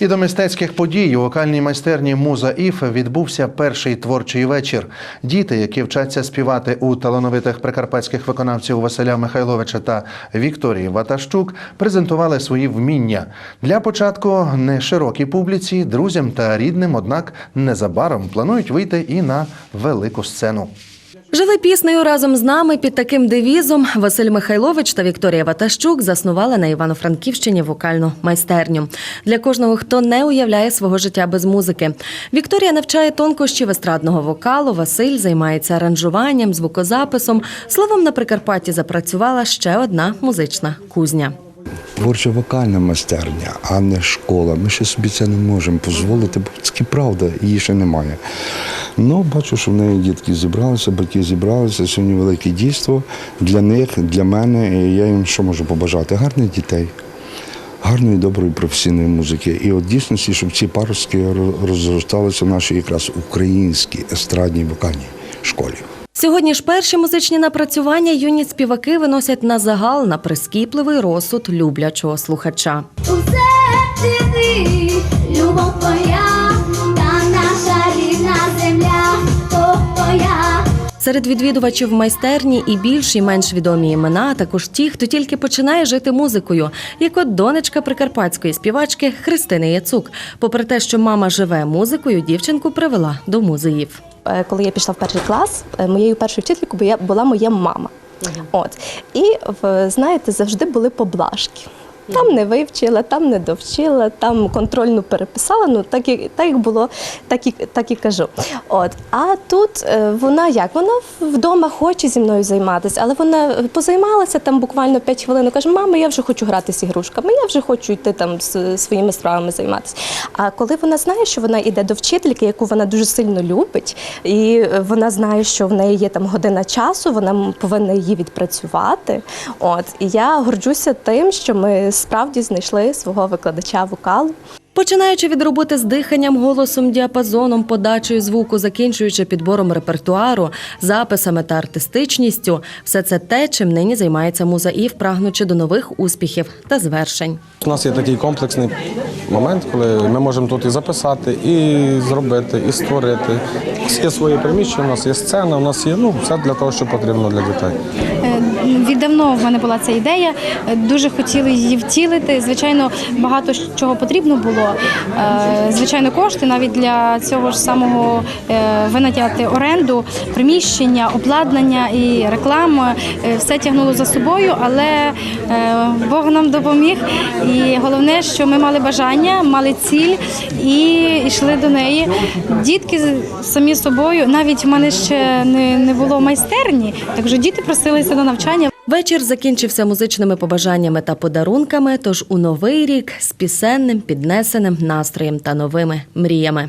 І до мистецьких подій у вокальній майстерні Муза Іф відбувся перший творчий вечір. Діти, які вчаться співати у талановитих прикарпатських виконавців Василя Михайловича та Вікторії Ватащук, презентували свої вміння. Для початку не широкій публіці, друзям та рідним, однак незабаром планують вийти і на велику сцену. Жили піснею разом з нами під таким девізом Василь Михайлович та Вікторія Ватащук заснували на Івано-Франківщині вокальну майстерню для кожного, хто не уявляє свого життя без музики. Вікторія навчає тонкощів естрадного вокалу. Василь займається аранжуванням, звукозаписом. Словом, на Прикарпатті запрацювала ще одна музична кузня. Творча вокальна майстерня, а не школа. Ми ще собі це не можемо дозволити, бо це правда, її ще немає. Ну, бачу, що в неї дітки зібралися, батьки зібралися. Сьогодні велике дійство для них, для мене. І я їм що можу побажати? Гарних дітей, гарної, доброї професійної музики. І от дійсності, щоб ці паростки розросталися в нашій якраз українській естрадній вокальній школі. Сьогодні ж перші музичні напрацювання юні співаки виносять на загал на прискіпливий розсуд люблячого слухача. Усе ти, любов твоя, та наша рідна земля, то твоя. Серед відвідувачів майстерні і більш і менш відомі імена, а також ті, хто тільки починає жити музикою, як от донечка прикарпатської співачки Христини Яцук. Попри те, що мама живе музикою, дівчинку привела до музеїв. Е, коли я пішла в перший клас, е, моєю першою вчителькою була моя мама. От. І знаєте, завжди були поблажки. Там не вивчила, там не довчила, там контрольну переписала. Ну так як так як було, так і так і кажу. От а тут е, вона як? Вона вдома хоче зі мною займатися, але вона позаймалася там буквально 5 хвилин. Каже, мама, я вже хочу грати з ігрушками, я вже хочу йти там з своїми справами займатися. А коли вона знає, що вона йде до вчительки, яку вона дуже сильно любить, і е, вона знає, що в неї є там година часу, вона повинна її відпрацювати. От і я горджуся тим, що ми справді знайшли свого викладача вокалу. Починаючи від роботи з диханням, голосом, діапазоном, подачею звуку, закінчуючи підбором репертуару, записами та артистичністю, все це те, чим нині займається муза Ів, прагнучи до нових успіхів та звершень. У нас є такий комплексний момент, коли ми можемо тут і записати, і зробити, і створити. У нас є своє приміщення, у нас є сцена, у нас є ну, все для того, що потрібно для дітей. Віддавно в мене була ця ідея. е, Дуже хотіли її втілити. Звичайно, багато чого потрібно було. Е, Звичайно, кошти навіть для цього ж самого е, винатяти оренду, приміщення, обладнання і реклама. Все тягнуло за собою, але Бог нам допоміг. І головне, що ми мали бажання, мали ціль і йшли до неї. Дітки самі собою, навіть в мене ще не було майстерні, так що діти просилися на навчання. Вечір закінчився музичними побажаннями та подарунками. Тож у новий рік з пісенним піднесеним настроєм та новими мріями.